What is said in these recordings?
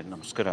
Hi ನಮಸ್ಕಾರ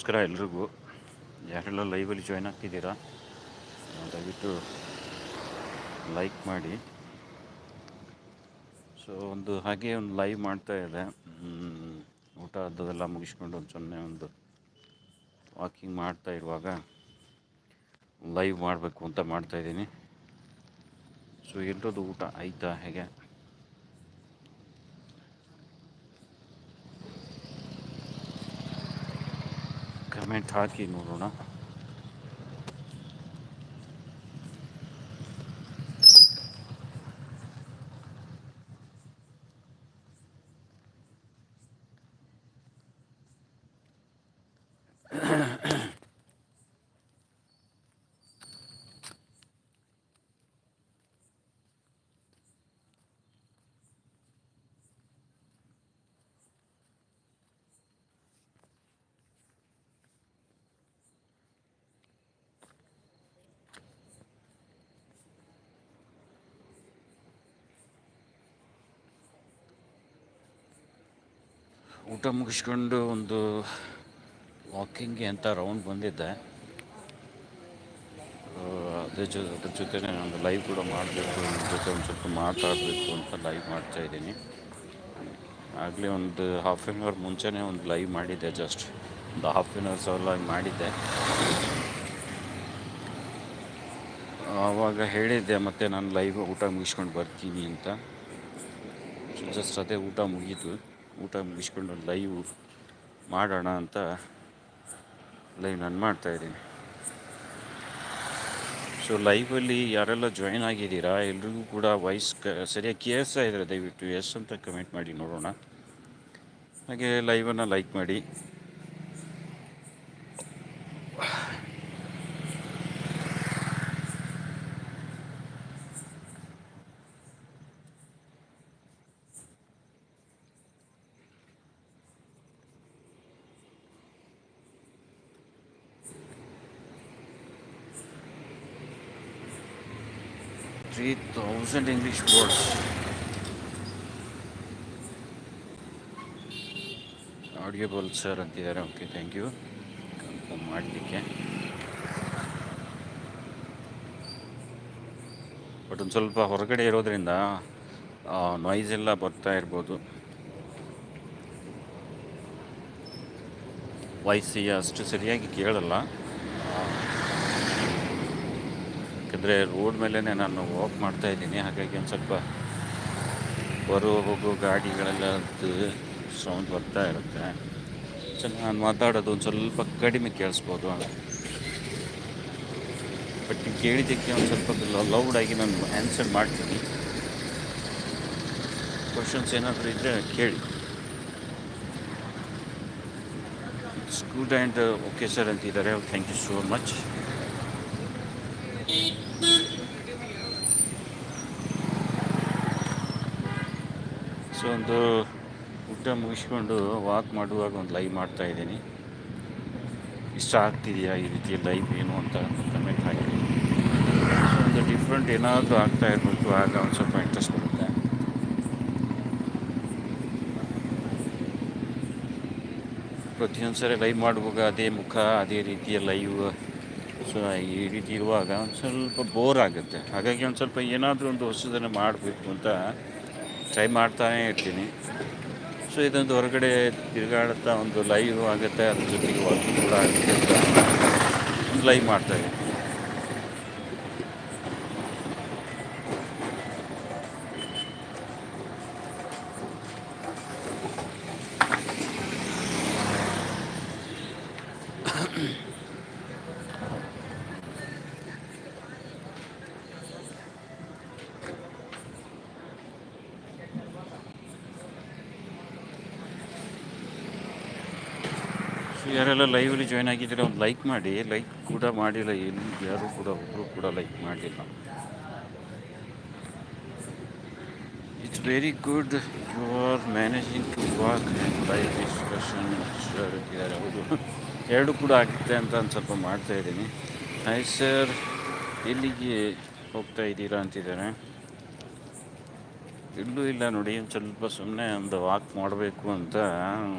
ನಮಸ್ಕಾರ ಎಲ್ರಿಗೂ ಯಾರೆಲ್ಲ ಲೈವಲ್ಲಿ ಜಾಯ್ನ್ ಆಗ್ತಿದ್ದೀರಾ ದಯವಿಟ್ಟು ಲೈಕ್ ಮಾಡಿ. ಸೊ ಒಂದು ಹಾಗೆ ಒಂದು ಲೈವ್ ಮಾಡ್ತಾ ಇದೆ ಊಟ ಅದೆಲ್ಲ ಮುಗಿಸ್ಕೊಂಡು ಒಂದು ಸೊನ್ನೆ ಒಂದು ವಾಕಿಂಗ್ ಮಾಡ್ತಾ ಇರುವಾಗ ಲೈವ್ ಮಾಡಬೇಕು ಅಂತ ಮಾಡ್ತಾ ಇದ್ದೀನಿ. ಸೊ ಎಲ್ಲರದ್ದು ಊಟ ಆಯ್ತಾ, ಹೇಗೆ? ಕಮೆಂಟ್ ಹಾಕಿ ನೋಡೋಣ ಊಟ ಮುಗಿಸ್ಕೊಂಡು ಒಂದು ವಾಕಿಂಗ್ಗೆ ಅಂತ ರೌಂಡ್ ಬಂದಿದ್ದೆ. ಅದ್ರ ಜೊ, ಅದ್ರ ಜೊತೆ ಒಂದು ಲೈವ್ ಕೂಡ ಮಾಡಬೇಕು ಅದ್ರ ಜೊತೆ ಒಂದು ಸ್ವಲ್ಪ ಮಾತಾಡಬೇಕು ಅಂತ ಲೈವ್ ಮಾಡ್ತಾ ಇದ್ದೀನಿ. ಆಗಲೇ ಒಂದು ಹಾಫ್ ಆನ್ ಅವರ್ ಮುಂಚೆನೇ ಒಂದು ಲೈವ್ ಮಾಡಿದ್ದೆ ಜಸ್ಟ್ ಒಂದು ಹಾಫ್ ಆನ್ ಅವರ್ ಸಲ ಮಾಡಿದ್ದೆ. ಆವಾಗ ಹೇಳಿದ್ದೆ, ಮತ್ತೆ ನಾನು ಲೈವ್ ಊಟ ಮುಗಿಸ್ಕೊಂಡು ಬರ್ತೀನಿ ಅಂತ. ಜಸ್ಟ್ ಅದೇ ಊಟ ಮುಗೀತು. ಊಟ ಮುಗಿಸ್ಕೊಂಡು ಲೈವ್ ಮಾಡೋಣ ಅಂತ ಲೈವ್ ನಾನು ಮಾಡ್ತಾಯಿದ್ದೀನಿ ಸೊ ಲೈವಲ್ಲಿ ಯಾರೆಲ್ಲ ಜಾಯ್ನ್ ಆಗಿದ್ದೀರಾ, ಎಲ್ರಿಗೂ ಕೂಡ ವಾಯ್ಸ್ ಕ, ಸರಿಯಾಗಿ ಕೇಳಿಸ್ತಾ ಇದ್ದಾರೆ ದಯವಿಟ್ಟು ಎಸ್ ಅಂತ ಕಮೆಂಟ್ ಮಾಡಿ ನೋಡೋಣ. ಹಾಗೆ ಲೈವನ್ನು ಲೈಕ್ ಮಾಡಿ three English words audible sir ಅಂತಿದ್ದಾರೆ. ಓಕೆ ಥ್ಯಾಂಕ್ ಯು ಕನ್ಫರ್ಮ್ ಮಾಡಲಿಕ್ಕೆ. ಬಟ್ ಒಂದು ಸ್ವಲ್ಪ ಹೊರಗಡೆ ಇರೋದ್ರಿಂದ ನಾಯ್ಸ್ ಎಲ್ಲ ಬರ್ತಾ ಇರ್ಬೋದು. ವಾಯ್ಸ್ ಅಷ್ಟು ಸರಿಯಾಗಿ ಕೇಳಲ್ಲ. ಯಾಕಂದರೆ ರೋಡ್ ಮೇಲೇ ನಾನು ವಾಕ್ ಮಾಡ್ತಾ ಇದ್ದೀನಿ. ಹಾಗಾಗಿ ಒಂದು ಸ್ವಲ್ಪ ಬರುವ ಹೋಗೋ ಗಾಡಿಗಳೆಲ್ಲ ಸೌಂಡ್ ಬರ್ತಾ ಇರುತ್ತೆ. ಸೊ ನಾನು ಮಾತಾಡೋದು ಒಂದು ಸ್ವಲ್ಪ ಕಡಿಮೆ ಕೇಳಿಸ್ಬೋದು. ಬಟ್ ನೀವು ಕೇಳಿದ್ದಕ್ಕೆ ಒಂದು ಸ್ವಲ್ಪ ಲೌಡಾಗಿ ನಾನು ಆನ್ಸರ್ ಮಾಡ್ತೀನಿ. ಕ್ವಶನ್ಸ್ ಏನಾದರೂ ಇದ್ದರೆ ಕೇಳಿ. ಆ್ಯಂಡ್ ಓಕೆ ಸರ್ ಅಂತಿದ್ದಾರೆ. Thank you so much so ಒಂದು ಊಟ ಮುಗಿಸ್ಕೊಂಡು ವಾಕ್ ಮಾಡುವಾಗ ಒಂದು ಲೈವ್ ಮಾಡ್ತಾ ಇದ್ದೀನಿ. ಇಷ್ಟ ಆಗ್ತಿದೆಯಾ ಈ ರೀತಿಯ ಲೈವ್ ಏನು ಅಂತ ಕಮೆಂಟ್ ಹಾಕಿ. ಒಂದು ಡಿಫ್ರೆಂಟ್ ಏನಾದರೂ ಆಗ್ತಾ ಇರಬೇಕು, ಆಗ ಒಂದು ಸ್ವಲ್ಪ ಇಂಟ್ರೆಸ್ಟ್ ಬರುತ್ತೆ. ಪ್ರತಿಯೊಂದು ಸರಿ ಲೈವ್ ಮಾಡುವಾಗ ಅದೇ ಮುಖ, ಅದೇ ರೀತಿಯ ಲೈವ್ ಸೊ ಈ ರೀತಿ ಇರುವಾಗ ಒಂದು ಸ್ವಲ್ಪ ಬೋರ್ ಆಗುತ್ತೆ. ಹಾಗಾಗಿ ಒಂದು ಸ್ವಲ್ಪ ಏನಾದರೂ ಒಂದು ಹೊಸದನ್ನು ಮಾಡಬೇಕು ಅಂತ ಟ್ರೈ ಮಾಡ್ತಾನೇ ಇರ್ತೀನಿ. ಸೊ ಇದೊಂದು ಹೊರಗಡೆ ತಿರುಗಾಡುತ್ತಾ ಒಂದು ಲೈವ್ ಆಗುತ್ತೆ, ಅದ್ರ ಜೊತೆಗೆ ವಾಕಿಂಗ್ ಕೂಡ ಆಗುತ್ತೆ ಲೈವ್ ಮಾಡ್ತಾಯಿದ್ದೀನಿ ಯಾರೆಲ್ಲ ಲೈವಲ್ಲಿ ಜಾಯ್ನ್ ಆಗಿದ್ದೀರ, ಒಂದು ಲೈಕ್ ಮಾಡಿ. ಲೈಕ್ ಕೂಡ ಮಾಡಿಲ್ಲ, ಏನು, ಯಾರು ಕೂಡ ಒಬ್ಬರು ಕೂಡ ಲೈಕ್ ಮಾಡಿಲ್ಲ. It's very good you are managing to walk and live discussion ಹೇಳ್ತಿದ್ದಾರೆ ಹೌದು. ಎರಡು ಕೂಡ ಆಗುತ್ತೆ ಅಂತ ಒಂದು ಸ್ವಲ್ಪ ಮಾಡ್ತಾ ಇದ್ದೀನಿ. ಹಾಯ್ ಸರ್ ಎಲ್ಲಿಗೆ ಹೋಗ್ತಾ ಇದ್ದೀರಾ ಅಂತಿದ್ದಾರೆ? ಇಲ್ಲೂ ಇಲ್ಲ ನೋಡಿ ಒಂದು ಸ್ವಲ್ಪ ಸುಮ್ಮನೆ ಒಂದು ವಾಕ್ ಮಾಡಬೇಕು ಅಂತ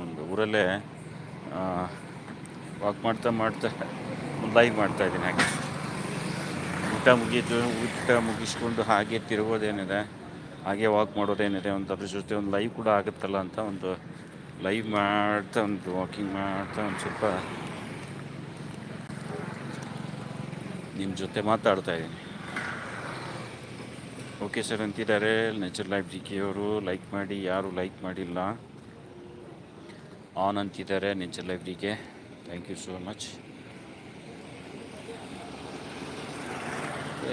ಒಂದು ಊರಲ್ಲೇ ವಾಕ್ ಮಾಡ್ತಾ ಮಾಡ್ತಾ ಲೈವ್ ಮಾಡ್ತಾ ಇದ್ದೀನಿ ಹಾಗೆ. ಊಟ ಮುಗೀತು ಊಟ ಮುಗಿಸ್ಕೊಂಡು ಹಾಗೆ ತಿರುಗೋದೇನಿದೆ, ಹಾಗೆ ವಾಕ್ ಮಾಡೋದೇನಿದೆ, ಒಂದು ಅದ್ರ ಜೊತೆ ಒಂದು ಲೈವ್ ಕೂಡ ಆಗುತ್ತಲ್ಲ ಅಂತ ಒಂದು ಲೈವ್ ಮಾಡ್ತಾ, ಒಂದು ವಾಕಿಂಗ್ ಮಾಡ್ತಾ ಒಂದು ಸ್ವಲ್ಪ ನಿಮ್ಮ ಜೊತೆ ಮಾತಾಡ್ತಾ ಇದ್ದೀನಿ. ಓಕೆ ಸರ್ ಅಂತಿದ್ದಾರೆ ನೇಚರ್ ಲೈಫ್ ಜಿ ಕೆ ಅವರು ಲೈಕ್ ಮಾಡಿ, ಯಾರು ಲೈಕ್ ಮಾಡಿಲ್ಲ. ಆನ್ ಅಂತಿದ್ದಾರೆ nature life K thank you so much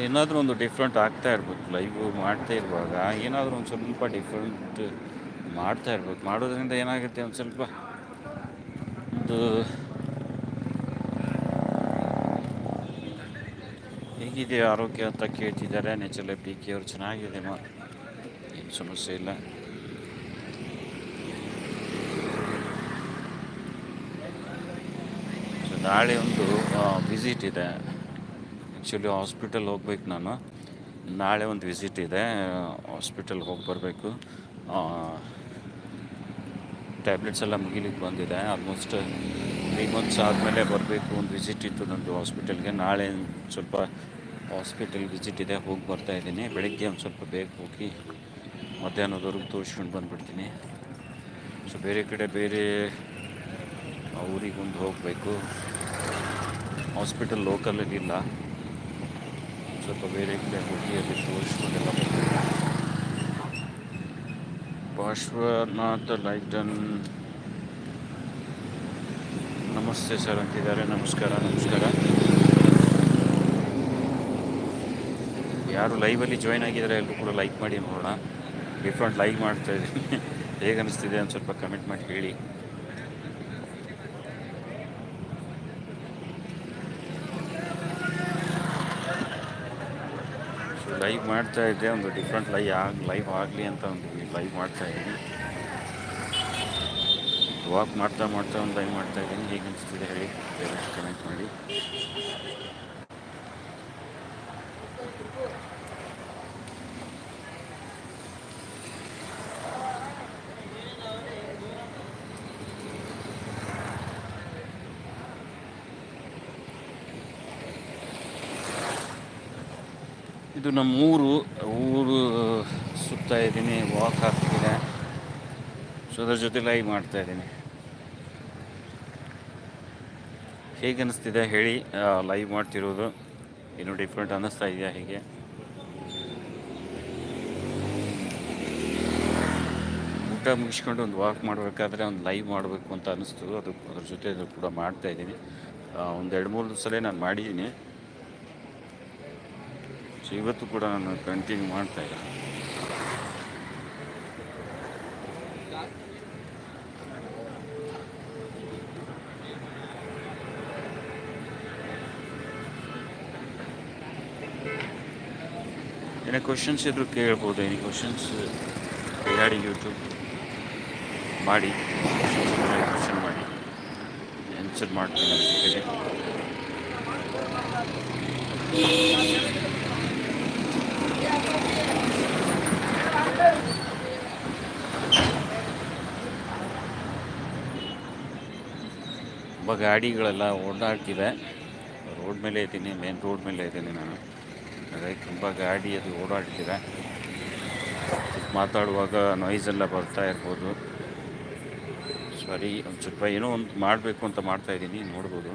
ಏನಾದರೂ ಒಂದು ಡಿಫ್ರೆಂಟ್ ಆಗ್ತಾ ಇರ್ಬೇಕು ಲೈವ್ ಮಾಡ್ತಾ ಇರುವಾಗ, ಏನಾದರೂ ಒಂದು ಸ್ವಲ್ಪ ಡಿಫ್ರೆಂಟ್ ಮಾಡ್ತಾ ಇರ್ಬೇಕು ಮಾಡೋದ್ರಿಂದ ಏನಾಗುತ್ತೆ ಒಂದು ಸ್ವಲ್ಪ ಒಂದು ಹೇಗಿದೆ ಆರೋಗ್ಯ ಅಂತ ಕೇಳ್ತಿದ್ದಾರೆ. ನೇಚರ್ ಪಿ ಕೆ ಅವ್ರು ಚೆನ್ನಾಗಿದೆ ಏನು ಸಮಸ್ಯೆ ಇಲ್ಲ ಸೊ ನಾಳೆ ಒಂದು ವಿಸಿಟ್ ಇದೆ. ಆ್ಯಕ್ಚುಲಿ ಹಾಸ್ಪಿಟಲ್ ಹೋಗ್ಬೇಕು ನಾನು. ನಾಳೆ ಒಂದು ವಿಸಿಟ್ ಇದೆ. ಹಾಸ್ಪಿಟಲ್ಗೆ ಹೋಗಿ ಬರಬೇಕು. ಟ್ಯಾಬ್ಲೆಟ್ಸ್ ಎಲ್ಲ ಮುಗಿಲಿಕ್ಕೆ ಬಂದಿದೆ. ಆಲ್ಮೋಸ್ಟ್ ತ್ರೀ ಮಂತ್ಸ್ ಆದಮೇಲೆ ಬರಬೇಕು ಒಂದು ವಿಸಿಟ್ ಇತ್ತು ನಂದು ಹಾಸ್ಪಿಟಲ್ಗೆ ನಾಳೆ ಸ್ವಲ್ಪ ಹಾಸ್ಪಿಟಲ್ ವಿಸಿಟ್ ಇದೆ. ಹೋಗಿ ಬರ್ತಾ ಇದ್ದೀನಿ. ಬೆಳಗ್ಗೆ ಒಂದು ಸ್ವಲ್ಪ ಬೇಗ ಹೋಗಿ ಮಧ್ಯಾಹ್ನದವರೆಗೂ ತೋರಿಸ್ಕೊಂಡು ಬಂದುಬಿಡ್ತೀನಿ. ಸೊ ಬೇರೆ ಕಡೆ ಬೇರೆ ಊರಿಗೊಂದು ಹೋಗಬೇಕು. ಹಾಸ್ಪಿಟಲ್ ಲೋಕಲಲ್ಲಿ ಇಲ್ಲ ಸ್ವಲ್ಪ ಬೇರೆ ಕಡೆ ಹೋಗಿ ಅಲ್ಲಿ ತೋರಿಸ್ಕೊಂಡೆಲ್ಲ ಪಾರ್ಶ್ವನಾಥ ಲೈಟನ್. ನಮಸ್ತೆ ಸರ್ ಅಂತಿದ್ದಾರೆ. ನಮಸ್ಕಾರ ನಮಸ್ಕಾರ. ಯಾರು ಲೈವಲ್ಲಿ ಜಾಯ್ನ್ ಆಗಿದ್ದಾರೆ ಎಲ್ಲರೂ ಕೂಡ ಲೈಕ್ ಮಾಡಿ ನೋಡೋಣ. ಡಿಫ್ರೆಂಟ್ ಲೈಕ್ ಮಾಡ್ತಾ ಇದ್ದೀನಿ. ಹೇಗೆ ಅನಿಸ್ತಿದೆ ಅಂತ ಸ್ವಲ್ಪ ಕಮೆಂಟ್ ಮಾಡಿ ಹೇಳಿ ಸೊ ಲೈವ್ ಮಾಡ್ತಾ ಇದ್ದೆ, ಒಂದು ಡಿಫ್ರೆಂಟ್ ಲೈ ಆಗಿ, ಲೈವ್ ಆಗಲಿ ಅಂತ ಒಂದು ಲೈವ್ ಮಾಡ್ತಾ ಇದ್ದೀನಿ. ವಾಕ್ ಮಾಡ್ತಾ ಮಾಡ್ತಾ ಒಂದು ಲೈವ್ ಮಾಡ್ತಾ ಇದ್ದೀನಿ. ಹೇಗೆ ಅನಿಸ್ತಿದೆ ಹೇಳಿ ದಯವಿಟ್ಟು ಕಮೆಂಟ್ ಮಾಡಿ. ಇದು ನಮ್ಮ ಊರು ಊರು ಸುತ್ತಾ ಇದ್ದೀನಿ ವಾಕ್ ಆಗ್ತಿದೆ. ಸೊ ಅದ್ರ ಜೊತೆ ಲೈವ್ ಮಾಡ್ತಾ ಇದ್ದೀನಿ. ಹೇಗೆ ಅನ್ನಿಸ್ತಿದೆ ಹೇಳಿ ಲೈವ್ ಮಾಡ್ತಿರೋದು? ಏನು ಡಿಫ್ರೆಂಟ್ ಅನ್ನಿಸ್ತಾ ಇದೆಯಾ ಹೇಗೆ? ಊಟ ಮುಗಿಸ್ಕೊಂಡು ಒಂದು ವಾಕ್ ಮಾಡಬೇಕಾದ್ರೆ ಒಂದು ಲೈವ್ ಮಾಡಬೇಕು ಅಂತ ಅನ್ನಿಸ್ತು. ಅದು, ಅದ್ರ ಜೊತೆ ಅದು ಕೂಡ ಮಾಡ್ತಾ ಇದ್ದೀನಿ. ಒಂದು ಎರಡು ಮೂರು ಸಲ ನಾನು ಮಾಡಿದ್ದೀನಿ. ಸೊ ಇವತ್ತು ಕೂಡ ನಾನು ಕಂಟಿನ್ಯೂ ಮಾಡ್ತಾ ಇಲ್ಲ ಏನೇ ಕ್ವಶನ್ಸ್ ಇದ್ರು ಕೇಳ್ಬೋದು, ಏನೇ ಕ್ವಶನ್ಸ್ ಹೇಳಿ ಯೂಟ್ಯೂಬ್ ಮಾಡಿ ಕ್ವಶನ್ ಮಾಡಿ ಆನ್ಸರ್ ಮಾಡ್ತೀನಿ ತುಂಬ ಗಾಡಿಗಳೆಲ್ಲ ಓಡಾಡ್ತಿದೆ. ರೋಡ್ ಮೇಲೆ ಇದ್ದೀನಿ ಮೇನ್ ರೋಡ್ ಮೇಲೆ ಇದ್ದೀನಿ ನಾನು. ಹಾಗಾಗಿ ತುಂಬ ಗಾಡಿ ಅದು ಓಡಾಡ್ತಿದೆ. ಮಾತಾಡುವಾಗ ನಾಯ್ಸ್ ಎಲ್ಲ ಬರ್ತಾ ಇರ್ಬೋದು. ಸಾರಿ, ಒಂದು ಸ್ವಲ್ಪ ಏನೋ ಒಂದು ಮಾಡಬೇಕು ಅಂತ ಮಾಡ್ತಾ ಇದ್ದೀನಿ, ನೋಡ್ಬೋದು.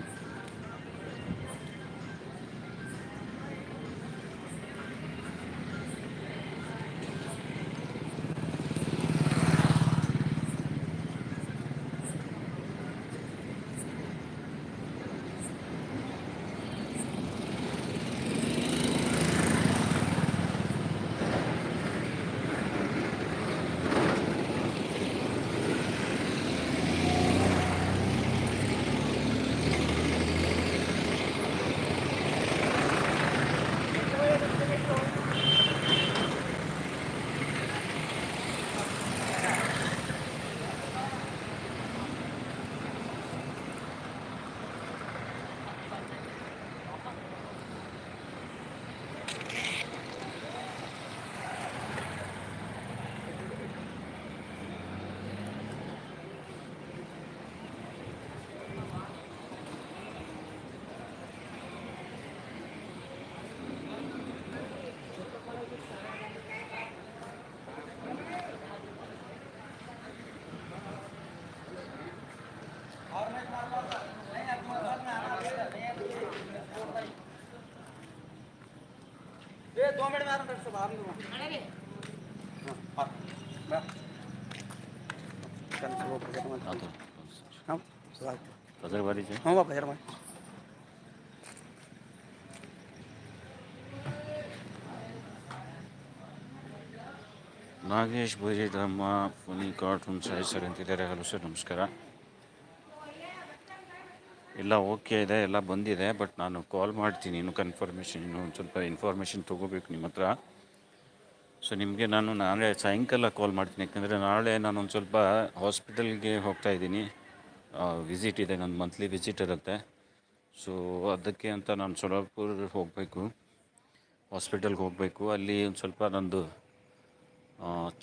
ಹ್ಞೂ ಬಾ ಬಜಾರ್ ಮಾಡಿ ನಾಗೇಶ್ ಬೈರೇಟಮ್ಮ ಪುನಿ ಕಾರ್ಟೂನ್ ಸಾಯಿ ಸರ್ ಅಂತಿದ್ದಾರೆ. ಹಲೋ ಸರ್, ನಮಸ್ಕಾರ. ಎಲ್ಲ ಓಕೆ ಇದೆ, ಎಲ್ಲ ಬಂದಿದೆ, ಬಟ್ ನಾನು ಕಾಲ್ ಮಾಡ್ತೀನಿ. ಇನ್ನು ಕನ್ಫರ್ಮೇಷನ್ ಇನ್ನು ಒಂದು ಸ್ವಲ್ಪ ಇನ್ಫಾರ್ಮೇಷನ್ ತೊಗೋಬೇಕು ನಿಮ್ಮ ಹತ್ರ. ಸೊ ನಿಮಗೆ ನಾನು ನಾಳೆ ಸಾಯಂಕಾಲ ಕಾಲ್ ಮಾಡ್ತೀನಿ. ಯಾಕಂದರೆ ನಾಳೆ ನಾನು ಒಂದು ಸ್ವಲ್ಪ ಹಾಸ್ಪಿಟಲ್ಗೆ ಹೋಗ್ತಾ ಇದ್ದೀನಿ. ವಿಸಿಟ್ ಇದೆ ನನ್ನ ಮಂತ್ಲಿ ವಿಸಿಟ್ ಇರುತ್ತೆ. ಸೊ ಅದಕ್ಕೆ ಅಂತ ನಾನು ಸೊಲಾಪುರ್ ಹೋಗಬೇಕು. ಹಾಸ್ಪಿಟಲ್ಗೆ ಹೋಗಬೇಕು. ಅಲ್ಲಿ ಒಂದು ಸ್ವಲ್ಪ ನಂದು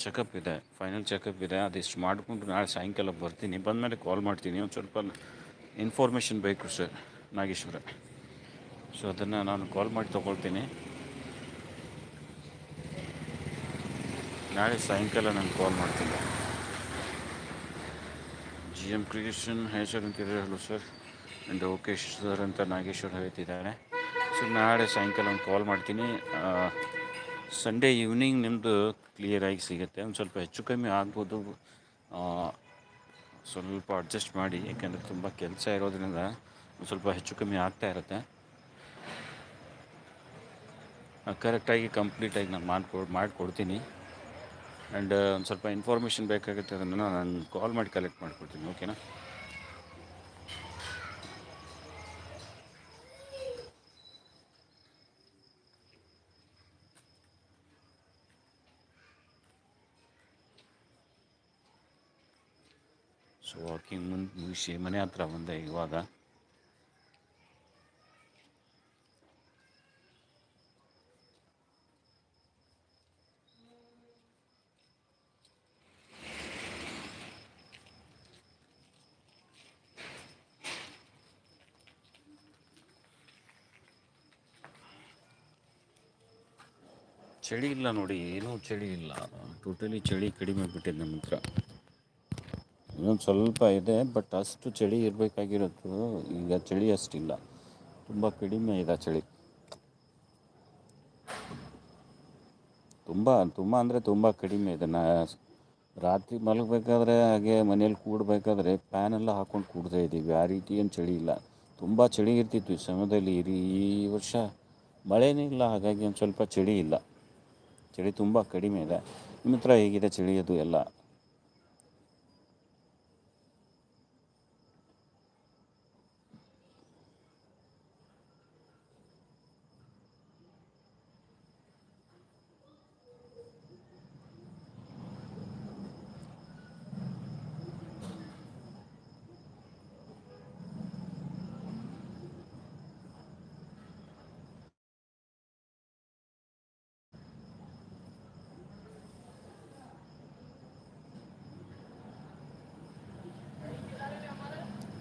ಚೆಕಪ್ ಇದೆ. ಫೈನಲ್ ಚೆಕಪ್ ಇದೆ. ಅದಿಷ್ಟು ಮಾಡಿಕೊಂಡು ನಾಳೆ ಸಾಯಂಕಾಲ ಬರ್ತೀನಿ. ಬಂದಮೇಲೆ ಕಾಲ್ ಮಾಡ್ತೀನಿ. ಒಂದು ಸ್ವಲ್ಪ ಇನ್ಫಾರ್ಮೇಷನ್ ಬೇಕು ಸರ್ ನಾಗೇಶ್ವರ. ಸೊ ಅದನ್ನು ನಾನು ಕಾಲ್ ಮಾಡಿ ತೊಗೊಳ್ತೀನಿ. ನಾಳೆ ಸಾಯಂಕಾಲ ನಾನು ಕಾಲ್ ಮಾಡ್ತೀನಿ. G M creation hi sir ಅಂತ hello sir and okay sir ಅಂತ ನಾಗೇಶ್ವರ ಹೇಳ್ತಿದ್ದಾರೆ. ಸೊ ನಾಳೆ ಸಾಯಂಕಾಲ ಒಂದು ಕಾಲ್ ಮಾಡ್ತೀನಿ. ಸಂಡೇ ಈವ್ನಿಂಗ್ ನಿಮ್ಮದು ಕ್ಲಿಯರಾಗಿ ಸಿಗುತ್ತೆ. ಒಂದು ಸ್ವಲ್ಪ ಹೆಚ್ಚು ಕಮ್ಮಿ ಆಗ್ಬೋದು. ಸ್ವಲ್ಪ ಅಡ್ಜಸ್ಟ್ ಮಾಡಿ, ಯಾಕೆಂದರೆ ತುಂಬ ಕೆಲಸ ಇರೋದ್ರಿಂದ ಒಂದು ಸ್ವಲ್ಪ ಹೆಚ್ಚು ಕಮ್ಮಿ ಆಗ್ತಾ ಇರುತ್ತೆ. ಕರೆಕ್ಟಾಗಿ ಕಂಪ್ಲೀಟಾಗಿ ನಾನು ಮಾಡ್ಕೊ ಮಾಡಿಕೊಡ್ತೀನಿ. ಆ್ಯಂಡ್ ಒಂದು ಸ್ವಲ್ಪ ಇನ್ಫಾರ್ಮೇಷನ್ ಬೇಕಾಗುತ್ತೆ ಅದನ್ನು ನಾನು ಕಾಲ್ ಮಾಡಿ ಕಲೆಕ್ಟ್ ಮಾಡಿಕೊಡ್ತೀನಿ ಓಕೆನಾ ಸೊ ವಾಕಿಂಗ್ ಮುಂದೆ ಮುಗಿಸಿ, ಮನೆ ಹತ್ರ ಬಂದೆ ಇವಾಗ. ಚಳಿ ಇಲ್ಲ ನೋಡಿ, ಏನೂ ಚಳಿ ಇಲ್ಲ. ಟೋಟಲಿ ಚಳಿ ಕಡಿಮೆ ಬಿಟ್ಟಿದೆ ನಮ್ಮ ಹತ್ರ. ಇನ್ನೊಂದು ಸ್ವಲ್ಪ ಇದೆ ಬಟ್ ಅಷ್ಟು ಚಳಿ ಇರಬೇಕಾಗಿರೋದು. ಈಗ ಚಳಿ ಅಷ್ಟಿಲ್ಲ. ತುಂಬ ಕಡಿಮೆ ಇದೆ ಚಳಿ. ತುಂಬ ತುಂಬ ಅಂದರೆ ತುಂಬ ಕಡಿಮೆ ಇದೆ. ನಾ ರಾತ್ರಿ ಮಲಗಬೇಕಾದ್ರೆ ಹಾಗೆ ಮನೇಲಿ ಕೂಡಬೇಕಾದ್ರೆ ಫ್ಯಾನೆಲ್ಲ ಹಾಕ್ಕೊಂಡು ಕೂಡ್ತಾ ಇದ್ದೀವಿ. ಆ ರೀತಿ ಏನು ಚಳಿ ಇಲ್ಲ. ತುಂಬ ಚಳಿ ಇರ್ತಿತ್ತು ಈ ಸಮಯದಲ್ಲಿ. ಈ ವರ್ಷ ಮಳೆನೇ ಇಲ್ಲ, ಹಾಗಾಗಿ ಒಂದು ಸ್ವಲ್ಪ ಚಳಿ ಇಲ್ಲ. ಚಳಿ ತುಂಬ ಕಡಿಮೆ ಇದೆ. ನಿಮ್ಮ ಹತ್ರ ಹೇಗಿದೆ ಚಳಿ ಅದು ಎಲ್ಲ?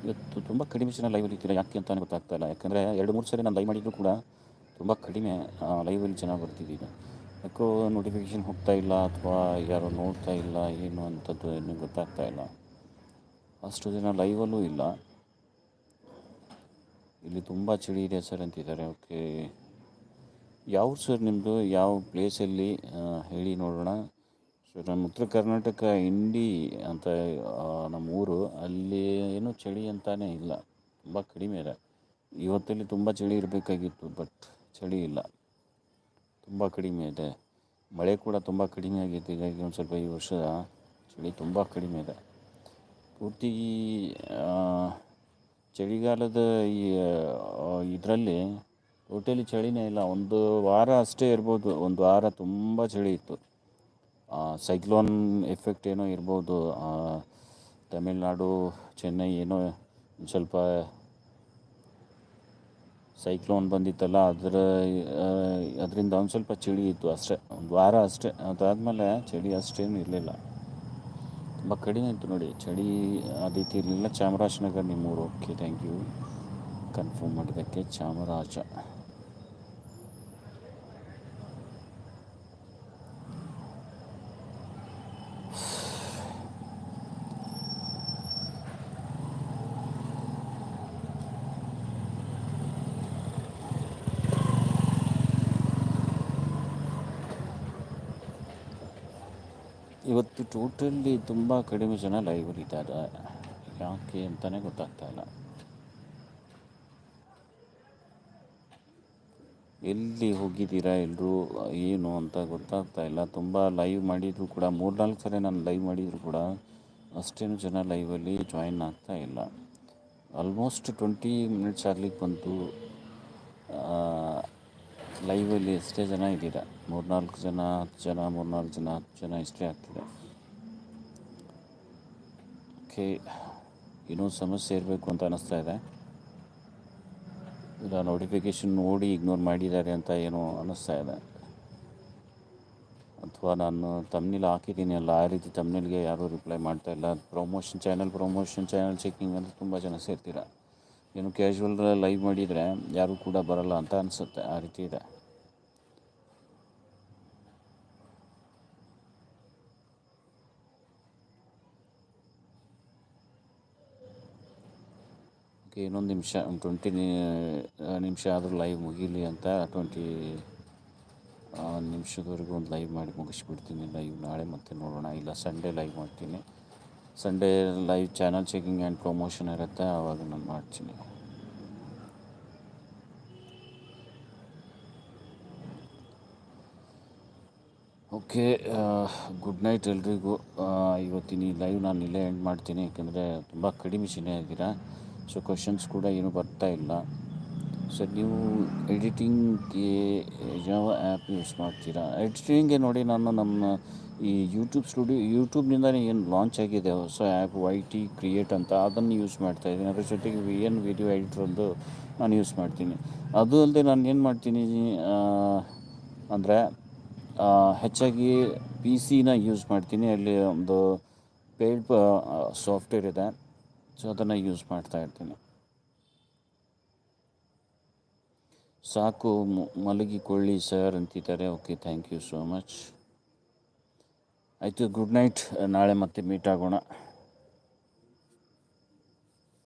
ಇವತ್ತು ತುಂಬ ಕಡಿಮೆ ಜನ ಲೈವ್ ಇರ್ತೀರ ಯಾಕೆ ಅಂತಲೇ ಗೊತ್ತಾಗ್ತಾ ಇಲ್ಲ. ಯಾಕಂದರೆ ಎರಡು, ಮೂರು ಸರಿ ನಾನು ಲೈವ್ ಮಾಡಿದರೂ ಕೂಡ ತುಂಬ ಕಡಿಮೆ ಲೈವಲ್ಲಿ ಜನ ಬರ್ತಿದ್ದೀವಿ ಯಾಕೋ ನೋಟಿಫಿಕೇಷನ್ ಹೋಗ್ತಾ ಇಲ್ಲ ಅಥವಾ ಯಾರು ನೋಡ್ತಾ ಇಲ್ಲ, ಏನು ಅಂಥದ್ದು ಏನು ಗೊತ್ತಾಗ್ತಾ ಇಲ್ಲ. ಅಷ್ಟು ಜನ ಲೈವಲ್ಲೂ ಇಲ್ಲ. ಇಲ್ಲಿ ತುಂಬ ಚಳಿ ಇದೆ ಸರ್ ಅಂತಿದ್ದಾರೆ. ಓಕೆ ಯಾವ ಸರ್ ನಿಮ್ಮದು ಯಾವ ಪ್ಲೇಸಲ್ಲಿ ಹೇಳಿ ನೋಡೋಣ. ನಮ್ಮ ಉತ್ತರ ಕರ್ನಾಟಕ ಇಂಡಿ ಅಂತ ನಮ್ಮ ಊರು ಅಲ್ಲಿ ಏನೂ ಚಳಿ ಅಂತಾನೇ ಇಲ್ಲ. ತುಂಬ ಕಡಿಮೆ ಇದೆ. ಇವತ್ತಲ್ಲಿ ತುಂಬ ಚಳಿ ಇರಬೇಕಾಗಿತ್ತು ಬಟ್ ಚಳಿ ಇಲ್ಲ. ತುಂಬ ಕಡಿಮೆ ಇದೆ. ಮಳೆ ಕೂಡ ತುಂಬ ಕಡಿಮೆ ಆಗಿತ್ತು. ಹೀಗಾಗಿ ಒಂದು ಸ್ವಲ್ಪ ಈ ವರ್ಷ ಚಳಿ ತುಂಬ ಕಡಿಮೆ ಇದೆ. ಪೂರ್ತಿ ಚಳಿಗಾಲದ ಈ ಇದರಲ್ಲಿ ಟೋಟಲಿ ಚಳಿನೇ ಇಲ್ಲ. ಒಂದು ವಾರ ಅಷ್ಟೇ ಇರ್ಬೋದು. ಒಂದು ವಾರ ತುಂಬ ಚಳಿ ಇತ್ತು. ಸೈಕ್ಲೋನ್ ಎಫೆಕ್ಟ್ ಏನೋ ಇರ್ಬೋದು. ತಮಿಳ್ನಾಡು, ಚೆನ್ನೈ ಏನೋ ಸ್ವಲ್ಪ ಸೈಕ್ಲೋನ್ ಬಂದಿತ್ತಲ್ಲ, ಅದರ ಅದರಿಂದ ಒಂದು ಸ್ವಲ್ಪ ಚಳಿ ಇತ್ತು ಅಷ್ಟೇ. ಒಂದು ವಾರ ಅಷ್ಟೇ. ಅದಾದಮೇಲೆ ಚಳಿ ಅಷ್ಟೇನು ಇರಲಿಲ್ಲ. ತುಂಬ ಕಡಿಮೆ ಇತ್ತು ನೋಡಿ. ಚಳಿ ಆ ರೀತಿ ಇರಲಿಲ್ಲ. ಚಾಮರಾಜನಗರ ನಿಮ್ಮೂರು. ಓಕೆ ಥ್ಯಾಂಕ್ ಯು ಕನ್ಫರ್ಮ್ ಮಾಡಿದ್ದಕ್ಕೆ ಚಾಮರಾಜ. ಇವತ್ತು ಟೋಟಲಿ ತುಂಬ ಕಡಿಮೆ ಜನ ಲೈವಲ್ಲಿದ್ದಾರೆ ಯಾಕೆ ಅಂತಲೇ ಗೊತ್ತಾಗ್ತಾ ಇಲ್ಲ. ಎಲ್ಲಿ ಹೋಗಿದ್ದೀರಾ ಎಲ್ಲರೂ ಏನು ಅಂತ ಗೊತ್ತಾಗ್ತಾ ಇಲ್ಲ. ತುಂಬ ಲೈವ್ ಮಾಡಿದರೂ ಕೂಡ ಮೂರು ನಾಲ್ಕು ಸಲ ನಾನು ಲೈವ್ ಮಾಡಿದರೂ ಕೂಡ, ಅಷ್ಟೇನು ಜನ ಲೈವಲ್ಲಿ ಜಾಯಿನ್ ಆಗ್ತಾ ಇಲ್ಲ. ಆಲ್ಮೋಸ್ಟ್ ಟ್ವೆಂಟಿ ಮಿನಿಟ್ಸ್ ಆಗ್ಲಿಕ್ಕೆ ಬಂತು ಲೈವಲ್ಲಿ ಎಷ್ಟೇ ಜನ ಇದ್ದೀರಾ? ಮೂರ್ನಾಲ್ಕು ಜನ, ಹತ್ತು ಜನ, ಮೂರ್ನಾಲ್ಕು ಜನ, ಹತ್ತು ಜನ ಇಷ್ಟೇ ಆಗ್ತಿದೆ. ಓಕೆ ಇನ್ನೂ ಸಮಸ್ಯೆ ಇರಬೇಕು ಅಂತ ಅನ್ನಿಸ್ತಾ ಇದೆ. ಇಲ್ಲ ನೋಟಿಫಿಕೇಶನ್ ನೋಡಿ ಇಗ್ನೋರ್ ಮಾಡಿದ್ದಾರೆ ಅಂತ ಏನೋ ಅನ್ನಿಸ್ತಾ ಇದೆ. ಅಥವಾ ನಾನು ತಮ್ನಿಲ್ ಹಾಕಿದ್ದೀನಿ ಅಲ್ಲ, ಆ ರೀತಿ ತಮ್ನಿಲ್ಗೆ ಯಾರೂ ರಿಪ್ಲೈ ಮಾಡ್ತಾ ಇಲ್ಲ. Promotion channel promotion channel checking ಅಂತ ತುಂಬ ಜನ ಸೇರ್ತೀರ? ಏನು ಕ್ಯಾಶುವಲ್ ಲೈವ್ ಮಾಡಿದರೆ ಯಾರೂ ಕೂಡ ಬರಲ್ಲ ಅಂತ ಅನಿಸುತ್ತೆ, ಆ ರೀತಿ ಇದೆ. ಓಕೆ, ಇನ್ನೊಂದು ನಿಮಿಷ ಒಂದು ಟ್ವೆಂಟಿ ನಿಮಿಷ ಆದರೂ ಲೈವ್ ಮುಗೀಲಿ ಅಂತ ಟ್ವೆಂಟಿ ನಿಮಿಷದವರೆಗೂ ಒಂದು ಲೈವ್ ಮಾಡಿ ಮುಗಿಸ್ಬಿಡ್ತೀನಿ. ಲೈವ್ ನಾಳೆ ಮತ್ತೆ ನೋಡೋಣ. ಇಲ್ಲ ಸಂಡೇ ಲೈವ್ ಮಾಡ್ತೀನಿ. Sunday live channel checking and promotion ಇರುತ್ತೆ ಆವಾಗ ನಾನು ಮಾಡ್ತೀನಿ. ಓಕೆ ಗುಡ್ ನೈಟ್ ಎಲ್ರಿಗೂ. ಇವತ್ತಿನ ಲೈವ್ ನಾನು ಇಲ್ಲೇ ಎಂಡ್ ಮಾಡ್ತೀನಿ, ಯಾಕೆಂದರೆ ತುಂಬ ಕಡಿಮೆ ಜನ ಆಗಿರ ಸೊ ಕ್ವಶನ್ಸ್ ಕೂಡ ಏನೂ ಬರ್ತಾ ಇಲ್ಲ. ಸರ್ ನೀವು ಎಡಿಟಿಂಗ್ಗೆ ಯಾವ ಆ್ಯಪ್ ಯೂಸ್ ಮಾಡ್ತೀರಾ? ಎಡಿಟಿಂಗ್ಗೆ ನೋಡಿ ನಾನು ನಮ್ಮ, ಈ ಯೂಟ್ಯೂಬ್ ಸ್ಟುಡಿಯೋ ಯೂಟ್ಯೂಬ್ನಿಂದನೇ ಏನು ಲಾಂಚ್ ಆಗಿದೆ, ಹೊಸ ಆ್ಯಪ್ ವೈ ಟಿ ಕ್ರಿಯೇಟ್ ಅಂತ ಅದನ್ನು ಯೂಸ್ ಮಾಡ್ತಾ ಇದ್ದೀನಿ. ಅದ್ರ ಜೊತೆಗೆ ವಿ ಎನ್ ವಿಡಿಯೋ ಒಂದು ನಾನು ಯೂಸ್ ಮಾಡ್ತೀನಿ. ಅದು ಅಲ್ಲದೆ ನಾನು ಏನು ಮಾಡ್ತೀನಿ ಅಂದರೆ ಹೆಚ್ಚಾಗಿ ಪಿ ಸಿನ ಯೂಸ್ ಮಾಡ್ತೀನಿ. ಅಲ್ಲಿ ಒಂದು ಪೇಡ್ ಸಾಫ್ಟ್ವೇರ್ ಇದೆ. ಸೊ ಅದನ್ನು ಯೂಸ್ ಮಾಡ್ತಾ ಇರ್ತೀನಿ. ಸಾಕು ಮಲಗಿಕೊಳ್ಳಿ ಸರ್ ಅಂತಿದ್ದಾರೆ. Okay thank you so much ಆಯಿತು ಗುಡ್ ನೈಟ್ ನಾಳೆ ಮತ್ತೆ ಮೀಟ್ ಆಗೋಣ.